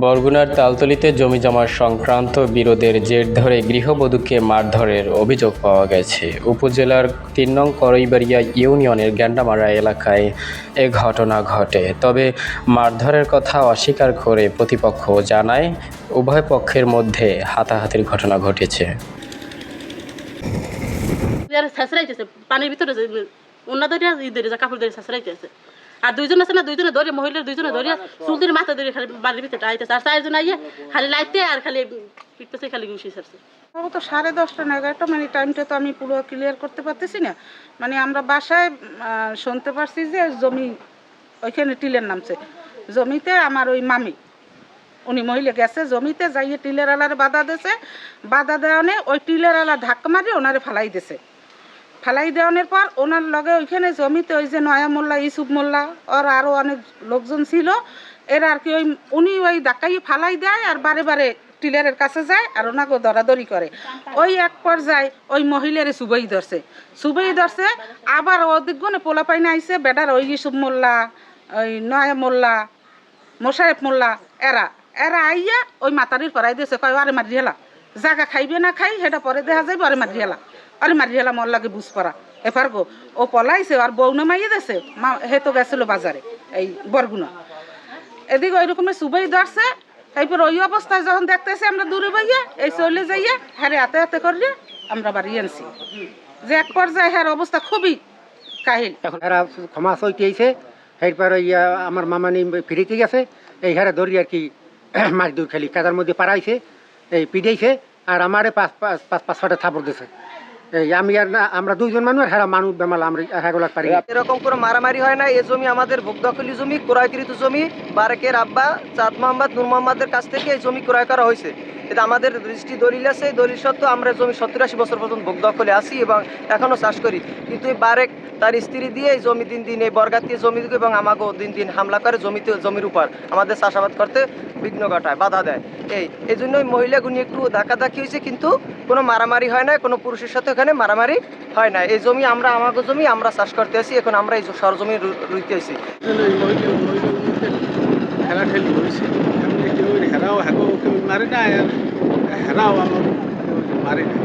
বরগুনার তালতলিতে জমি জমা সংক্রান্ত বিরোধের জের ধরে গৃহবধূকে মারধরের অভিযোগ পাওয়া গেছে। উপজেলার তিন নং করইবাড়িয়া ইউনিয়নের গ্যান্ডামারা এলাকায় এ ঘটনা ঘটে। তবে মারধরের কথা অস্বীকার করে প্রতিপক্ষ জানায়, উভয় পক্ষের মধ্যে হাতাহাতির ঘটনা ঘটেছে। পানির ভিতরে আর দুইজন আছে না, দুইজনে ধরে, মহিলার দুইজনে ধরে মাথা ধরে খালি বাড়ির ভিতরে আইতেছে আর চারজন আইয়ে খালি লাইতে আর খালি পিটতেছে খালি ঘুষি ও তো সাড়ে দশটা না এগারোটা মানে টাইমটা তো আমি পুরো ক্লিয়ার করতে পারতেছি না। মানে আমরা বাসায় শুনতে পারছি যে জমি ওইখানে টিলের নামছে। জমিতে আমার ওই মামি, উনি মহিলা গেছে, জমিতে যাইয়ে টিলের আলারে বাধা দিয়েছে। বাধা দেওয়ানে ওই টিলের আলা ধাক্কা মারি ওনারে ফালাই দিছে ফালাই দেওয়ানোর পর ওনার লগে ওইখানে জমিতে ওই যে নয়া মোল্লা, ইসুফ মোল্লা, ওর আরও অনেক লোকজন ছিল। এর আর কি ওই, উনি ওই ধাক্কাই ফালাই দেয় আর বারে বারে টিলারের কাছে যায় আর ওনাকে দরাদরি করে। ওই এক পর্যায়ে ওই মহিলারে সুবই ধরছে। সুবই ধরছে, আবার ওদিক গুনে পোলা পাইনে আইসে বেটার ওই ইসুফ মোল্লা, ওই নয়া মোল্লা, মোশারেফ মোল্লা, এরা। এরা আইয়া ওই মাতারির পরাই দিয়েছে, কয়, আরে মারি হেলা জাগা খাইবে না খাই, সেটা পরে দেখা যাইবে, আরে মারি হেলা আরে মারি হেলা মর লাগে বুঝ পড়া এবার গো, ও পলাইছে, আর বউ নামাইয়ে দিয়েছে মা, হে তো গেছিল বাজারে, এই বরগুনা। এদিকে ওই রকমের সুবাই ধরছে, তারপর ওই অবস্থায় যখন দেখতেছি আমরা দূরে বইয়া, এই চলে যাইয়া হ্যারে হাতে হাতে করলে আমরা বাড়ি আনছি। যে এক পর্যায়ে হ্যার অবস্থা খুবই কাহিল। এখন এরা ক্ষমা চইতেছে এরপর ইয়া আমার মামানি ফিরিতে গেছে, এই হারে ধরি আর কি মাছ দূর খেলি কাদার মধ্যে পাড়াইছে, এই পিড়াইছে, আর আমারে পাঁচ পাঁচ পাঁচ পাঁচ ছটা থাপড় দিছে। এই, আমি আর না, আমরা দুইজন মানুষ মানুষ, বেমাল, আমরা এরকম কোনো মারামারি হয় না এই জমি আমাদের জমি ক্রয়কৃত জমি আব্বা কাছ থেকে এই জমি ক্রয় করা হয়েছে। এটা আমাদের দৃষ্টি দলিল আছে দলিল সত্ত্বেও আমরা জমি সত্তর আশি বছর পর্যন্ত ভোগদখলে আছি এবং এখনও চাষ করি। কিন্তু বারেক তার স্ত্রী দিয়ে জমি দিন দিন, এই বরগাতিয়ে জমি দিকে এবং আমাকেও দিন দিন হামলা করে জমিতে, জমির উপর। আমাদের চাষাবাদ করতে বিঘ্ন ঘটায়, বাধা দেয়। এই এই জন্যই মহিলাগুনি একটু ধাক্কাধাক্কি হয়েছে, কিন্তু কোনো মারামারি হয় না কোনো পুরুষের সাথে ওখানে মারামারি হয় না এই জমি আমরা আমাকে জমি, আমরা চাষ করতে আসি এখন আমরা এই সরজমি রুইতে আসি কেউ হেরাও হ্যাঁ কেউ মারে না হেরাও আমার মারি মারে না